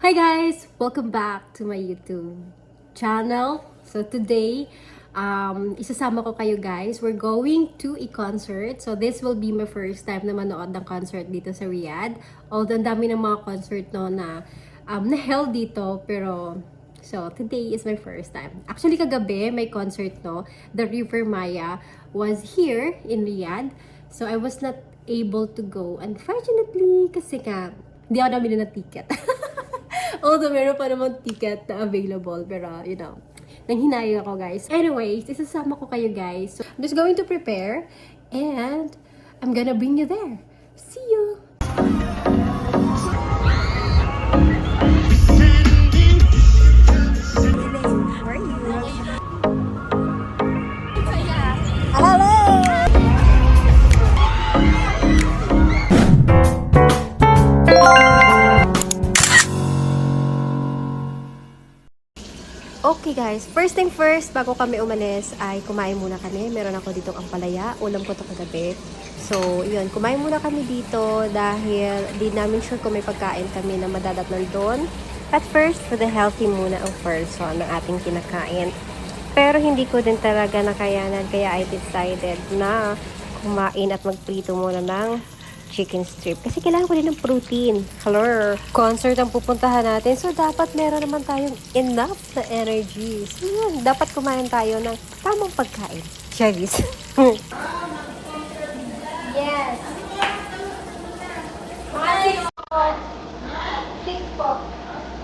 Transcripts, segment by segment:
Hi guys! Welcome back to my YouTube channel. So today, um, isasama ko kayo guys. We're going to a concert. So this will be my first time na manood ng concert dito sa Riyadh. Although ang dami ng mga concert no na um, na held dito pero So, today is my first time. Actually, kagabi, may concert, no? The River Maya was here in Riyadh. So, I was not able to go. Unfortunately, kasi nga, hindi ako nabili ng ticket. Although, meron pa naman ticket na available. Pero, you know, nanghinayang ako, guys. Anyways, isasama ko kayo, guys. So, I'm just going to prepare. And, I'm gonna bring you there. See you! Guys, first thing first, bago kami umalis ay kumain muna kami. Meron ako ditong ampalaya, ulam ko to kagabi. So, yun, kumain muna kami dito dahil di namin sure kung may pagkain kami na madadatnan doon. At first, for the healthy muna ang person ng ating kinakain. Pero hindi ko din talaga nakayanan kaya I decided na kumain at magprito muna ng chicken strip. Kasi kailangan ko din ng protein. Hello. Concert ang pupuntahan natin. So, dapat meron naman tayong enough na energy. So, yun. Dapat kumain tayo ng tamang pagkain. Cherries. yes. Six po. Six po.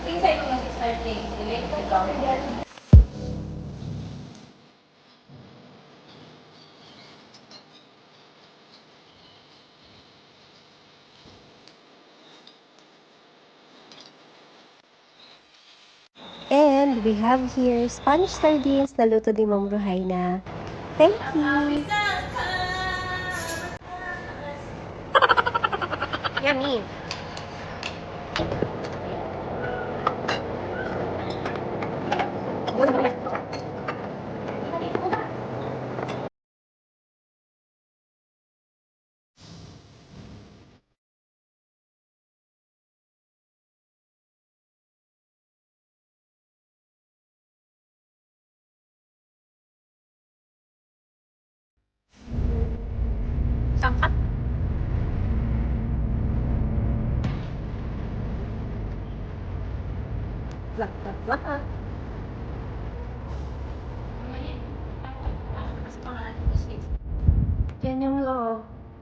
Tingin sa'yo mga 6.30. Delay ka ikaw. And we have here Spanish sardines na luto ni Ma'am Ruhaina. Thank you. Yummy.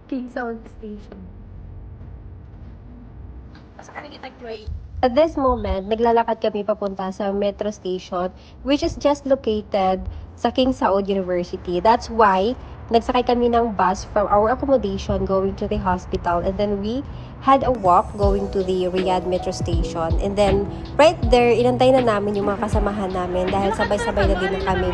King Sound Station. Pray? At this moment, naglalakad kami papunta sa metro station, which is just located sa King Saud University. That's why, nagsakay kami ng bus from our accommodation going to the hospital. And then we had a walk going to the Riyadh metro station. And then, right there, inantay na namin yung mga kasamahan namin dahil sabay-sabay na din na kami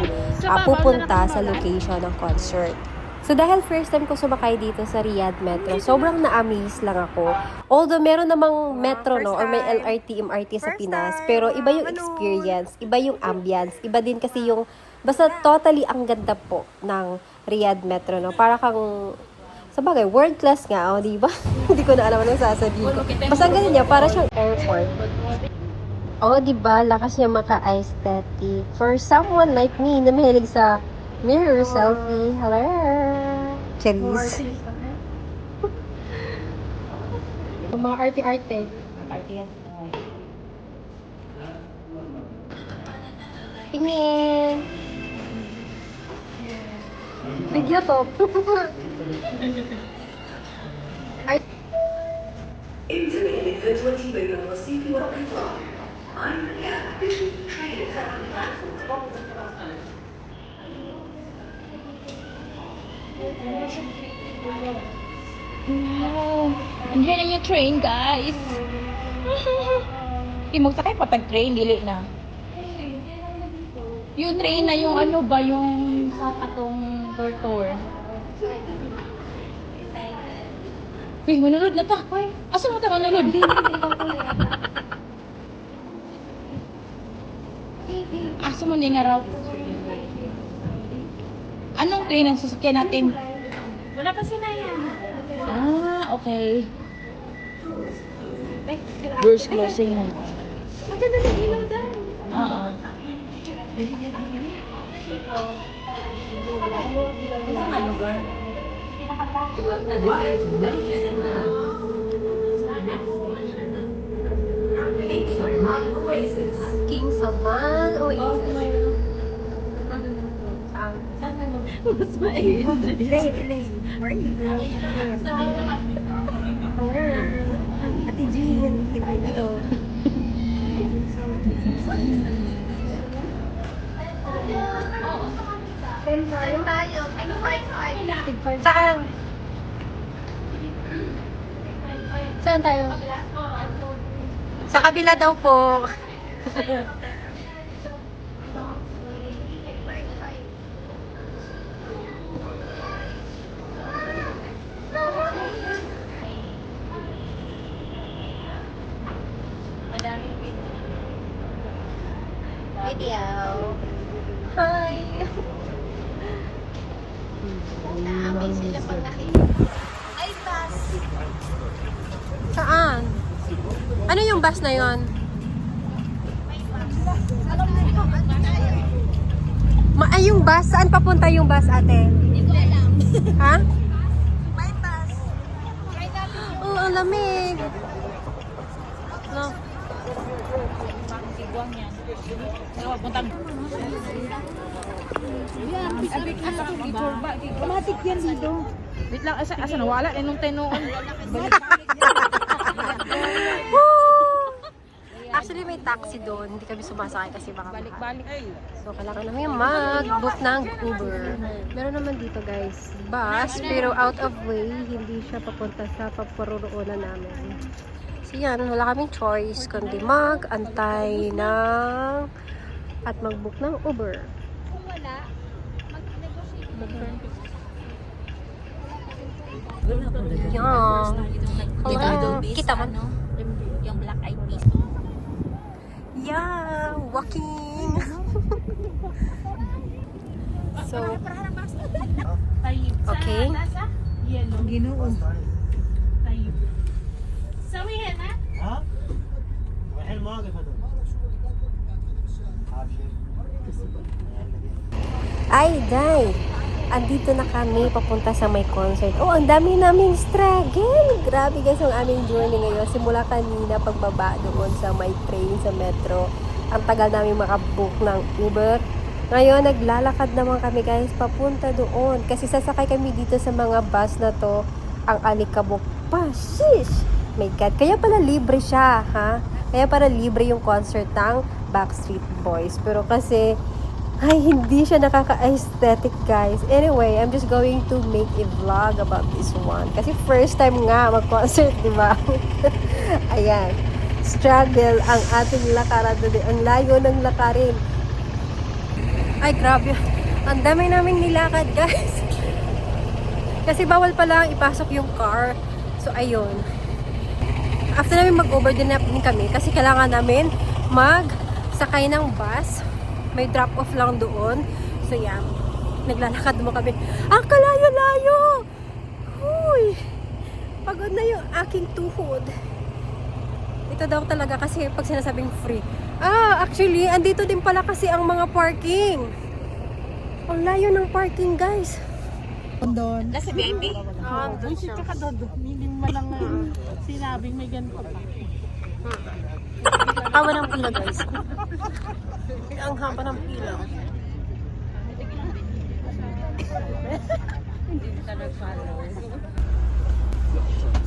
pupunta sa location ng concert. So dahil first time ko sumakay dito sa Riyadh Metro, sobrang na-amaze lang ako. Although meron namang metro no or may LRT, MRT sa Pinas, pero iba yung experience, iba yung ambience, iba din kasi yung basta totally ang ganda po ng Riyadh Metro no. Para kang sa bagay, world class nga, oh, di ba? Hindi ko na alam anong sasabihin ko. Basta ang ganda niya, para siyang airport. Oh, di ba? Lakas niya maka-aesthetic. For someone like me na mahilig sa mirror selfie. Hello! Cherries. Yung mga arte-arte. Arte yan. To. For 20. I'm the train is on the platform. Wow. Andiyan na yung train, guys. Imog sakay pa tag train, dili na. Yung train na yung ano ba, yung sa katong tour-tour. Uy, manunod na ta. Uy, asa mo ta manunod? Asa mo ni nga raw? Anong train ang sasakyan natin? Wala kasi na yan. Ah, okay. Doors closing na. Ang ganda ng ilaw dahil. Oo. King Saman Oasis. Mas mainit. Ate Jean, tingnan ito. Saan? Saan tayo? Sa kabila daw po. Video. Hi. Dami sila pag nakita. Ay, bus. Saan? Bus na yon? Ma ay, yung bus? Saan papunta yung bus, ate? Hindi ko alam. ha? May bus. Oo, ang lamig. No. Tigwang yan. Ano, puntang. Automatic yan dito. Wait lang, asa, asa nawala? Inong tenoon. Actually, may taxi doon. Hindi kami sumasakay kasi baka. Balik-balik. So, kailangan namin mag-book ng Uber. Meron naman dito, guys, bus, pero out of way, hindi siya papunta sa paparoroonan namin. So, yan, wala kaming choice, kundi mag-antay ng at mag-book ng Uber. Yan. Hello. Kita mo? Yung Yeah, walking. so, okay. Yellow. Ginoon. Tayo. Sawihin ha? ها؟ والحين ما واقف هذول ابشر Ay, Day! Andito na kami papunta sa may concert. Oh, ang dami naming struggle! Grabe guys ang aming journey ngayon. Simula kanina pagbaba doon sa may train, sa metro. Ang tagal namin makabook ng Uber. Ngayon, naglalakad naman kami guys papunta doon. Kasi sasakay kami dito sa mga bus na to. Ang alikabok pa. Shish! My God. Kaya pala libre siya, ha? Kaya para libre yung concert ng Backstreet Boys. Pero kasi, ay, hindi siya nakaka-aesthetic, guys. Anyway, I'm just going to make a vlog about this one. Kasi first time nga mag-concert, di ba? Ayan. Struggle ang ating lakaran today. Ang layo ng lakarin. Ay, grabe. Ang dami naming nilakad, guys. Kasi bawal pala ipasok yung car. So, ayun. After namin mag-over din kami, kasi kailangan namin mag-sakay ng bus. May drop-off lang doon. So, yan. Naglalakad mo kami. Ang kalayo-layo! Huy! Pagod na yung aking tuhod. Ito daw talaga kasi pag sinasabing free. Ah, actually, andito din pala kasi ang mga parking. Ang layo ng parking, guys. Doon. Nasa baby? Ah, doon siya. ka ka doon. Hindi mo lang uh, sinabing may ganito pa. Haba ng pila, guys. Ang haba ng pila.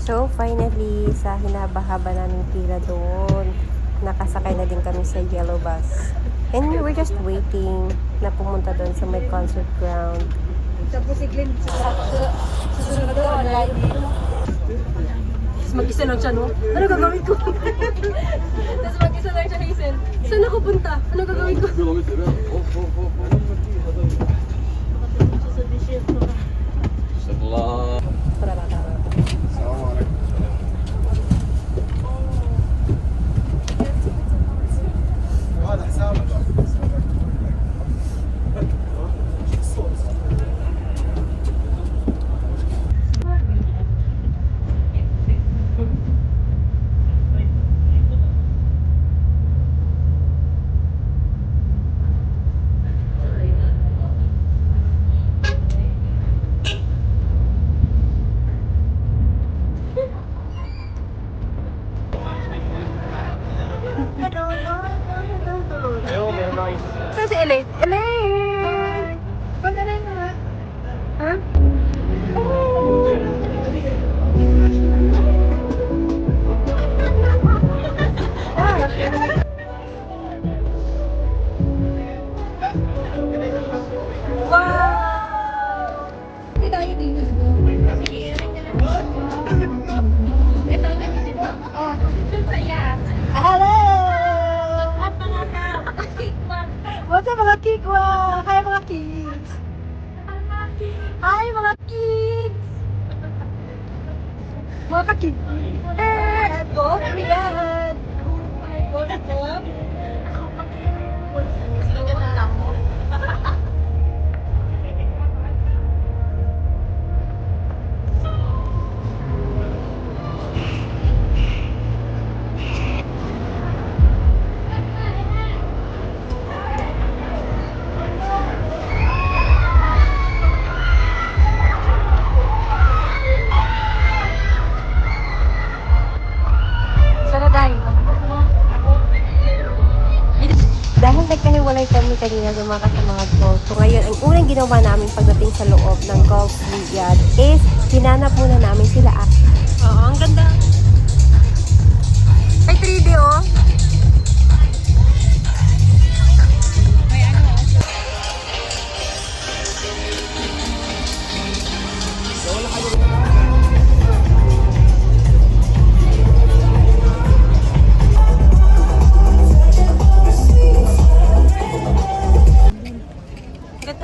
So, finally, sa hinaba-haba naming pila doon, nakasakay na din kami sa yellow bus. And we're just waiting na pumunta doon sa may concert ground. Tapos si Glenn, susunod doon, online. Tapos mag-isa lang siya, no? Ano gagawin ko? Tapos mag-isa lang siya, Hazel. Saan ako punta? Ano gagawin ko? Sa vlog. Tara, tara. Assalamualaikum. Hi mga kids! Mga kids! Eh! Go! Yan! Go na kanina lumakas sa mga golf. So ngayon, ang unang ginawa namin pagdating sa loob ng golf yard is hinanap muna namin sila. Oo, ang ganda. Ay, 3D oh.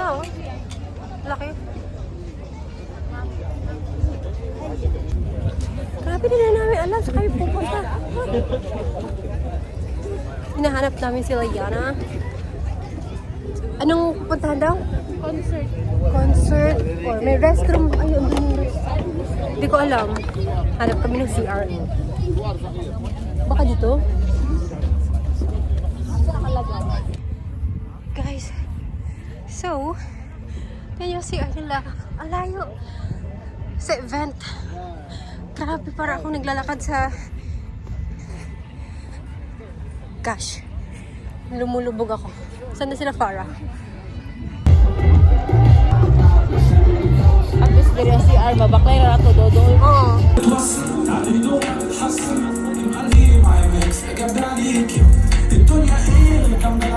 Oh. Laki. Grabe din na namin alam sa kayo pupunta. Hinahanap namin sila Yana. Anong pupuntahan daw? Concert. Concert or may restroom. Ayun, Hindi ko alam. Hanap kami ng CR. Baka dito? So, can you see, ayun lang. Ang layo sa event. Grabe, para akong naglalakad sa... Gosh, lumulubog ako. Saan na sila Farah? Tapos diri si Alma, baklay na rato dodo. Oo. الدنيا هي اللي كان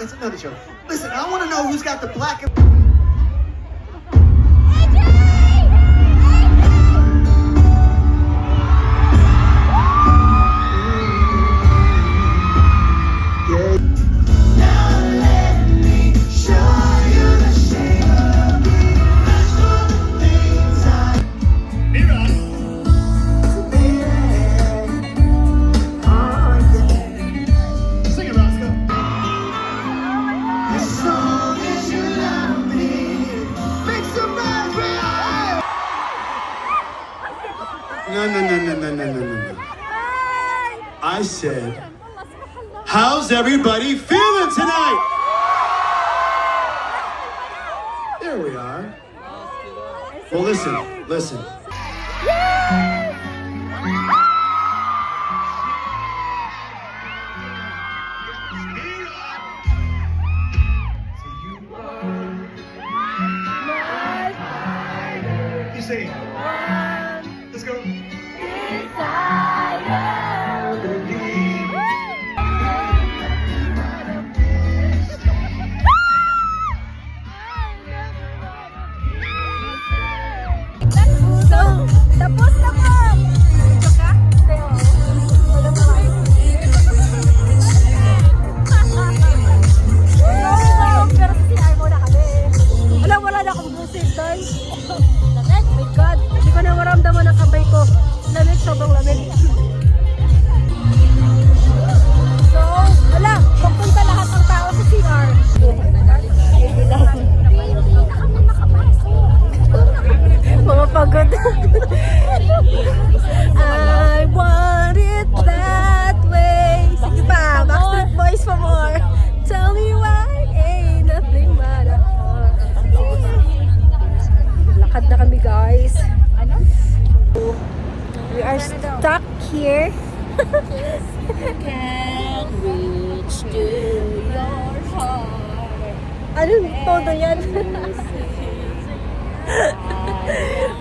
That's another show. Listen, I want to know who's got the black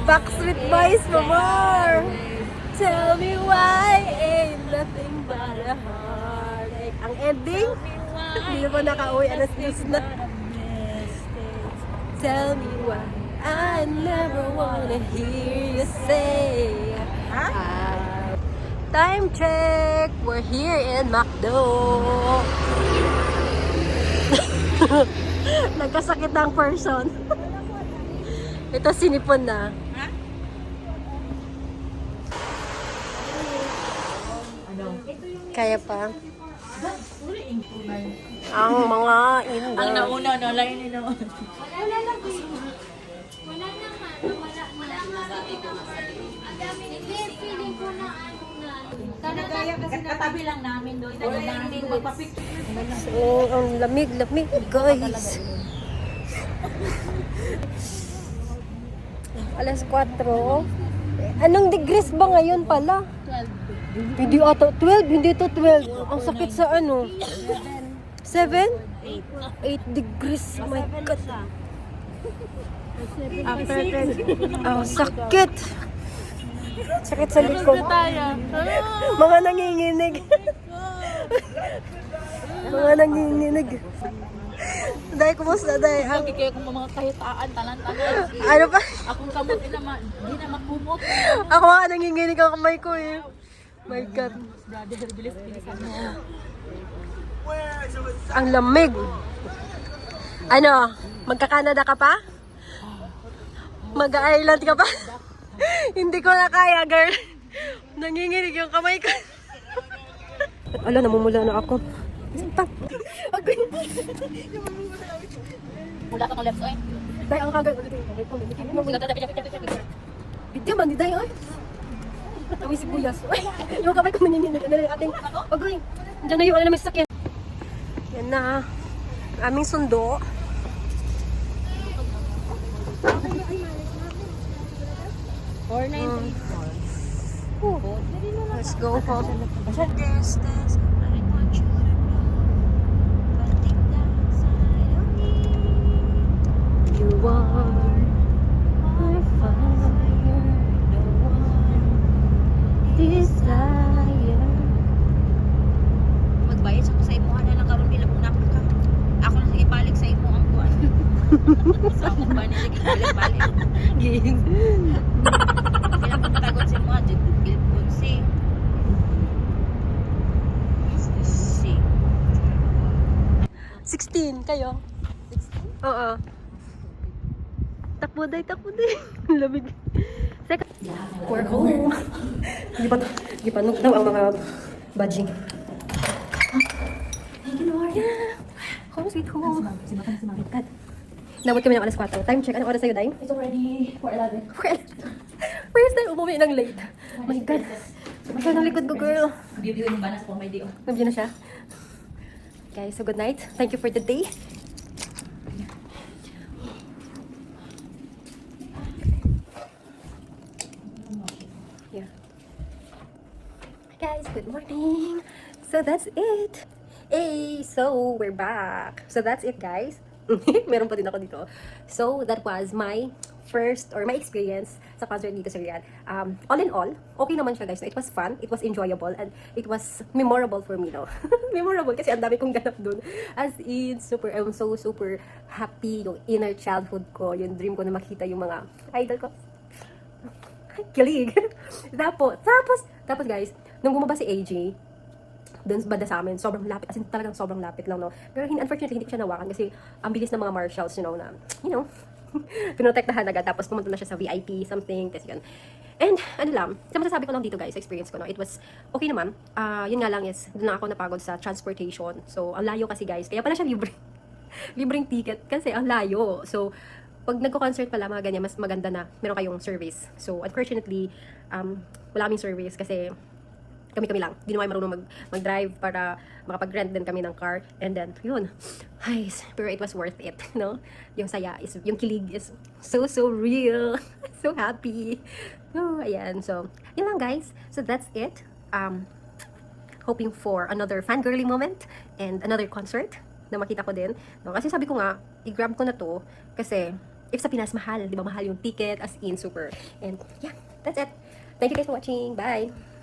Backstreet Boys for more. Tell me why ain't nothing but a heartache. Ang ending, hindi na pa nakauwi. Alas 10 na. Tell me why I never wanna hear you say. Time check! We're here in McDo. Nagkasakit ng person. Ito sinipon na. Kaya pa. Ang mga indoor. Ang nauna, no? Layo ni nauna. Wala na lang. Wala na naman. Wala na. Ang dami. Feeling ko na ano na. Kasi katabi lang namin doon. Tanagaya din magpapicture. So, oh, ang lamig, lamig, guys. Alas 4. Anong degrees ba ngayon pala? 12. Hindi ata 12, hindi to 12. Ang sakit sa ano? 7? 8 degrees. Oh my God. After 10. Ang sakit. Sakit sa likod. Mga nanginginig. Mga nanginginig. Day, kumusta, Day? Ang, Hindi kayo kung mga kahitaan, talan-talan. ano pa? Akong kamot, di na, ma- di na makumot. Ako nga nanginginig ang kamay ko eh. My God. Brother, bilis, bilisan mo. Ang lamig. Ano? Magka-Canada ka pa? Mag-Ireland ka pa? Hindi ko na kaya, girl. Nanginginig yung kamay ko. Ala, namumula na ako. Ako Mula ka kong left, oy. Day, ang kagal. Video man, di day, ay. Amoy sibuyas. yung kamay ko maninilid. Ano yung ating... Agoy! Diyan na yung ano namin sakyan. Yan na. Ah. Aming sundo. Four nine hmm. three four. Let's go home. This, this. You want desire. Magbayad sa sa imo na lang karon ilabong na ka. Ako lang ibalik sa imo ang kuan. sa amo ba ni sige balik. Ging. Sila pagtagot sa imo jud si. Sixteen kayo? Sixteen? Oo. Takbo day, takbo day. Lamig. We're home. Hindi pa, hindi pa ang mga badging. Thank you, Lord. Home sweet home. God. Nabot kami ng alas 4. Time check. Anong oras sa'yo, Day? It's already 4.11. Where's Day? Umuwi ng late. My God. Masal ng likod ko, girl. Bibiyo yung banas po may di. oh. Nandiyan na siya. Guys, so good night. Thank you for the day. Guys, good morning. So that's it. Hey, so we're back. So that's it, guys. Meron pa din ako dito. So that was my first or my experience sa concert dito sa Riyadh. Um, all in all, okay naman siya guys. It was fun, it was enjoyable, and it was memorable for me, no? memorable kasi ang dami kong ganap dun. As in, super, I'm so super happy yung inner childhood ko, yung dream ko na makita yung mga idol ko. Kilig. tapos, tapos, tapos guys, nung bumaba si AJ, dun banda sa amin, sobrang lapit, as in talagang sobrang lapit lang, no? Pero unfortunately, hindi ko siya nawakan kasi ang bilis ng mga marshals, you know, na, you know, pinotektahan agad, tapos pumunta na siya sa VIP, something, tapos yun. And, ano lang, sa masasabi ko lang dito guys, experience ko, no, it was okay naman. Ah, yun nga lang is, doon lang ako napagod sa transportation. So, ang layo kasi guys, kaya pala siya libre. libreng ticket kasi ang layo. So, pag nagko-concert pala, mga ganyan, mas maganda na meron kayong service. So, unfortunately, um, wala kaming service kasi kami-kami lang. Hindi naman marunong mag, mag-drive para makapag-rent din kami ng car. And then, yun. Ay, pero it was worth it, no? Yung saya, is, yung kilig is so, so real. so happy. Oh, ayan. So, yun lang guys. So, that's it. Um, hoping for another fangirly moment and another concert na makita ko din. No, kasi sabi ko nga, i-grab ko na to kasi if sa Pinas mahal, di ba mahal yung ticket as in super. And yeah, that's it. Thank you guys for watching. Bye!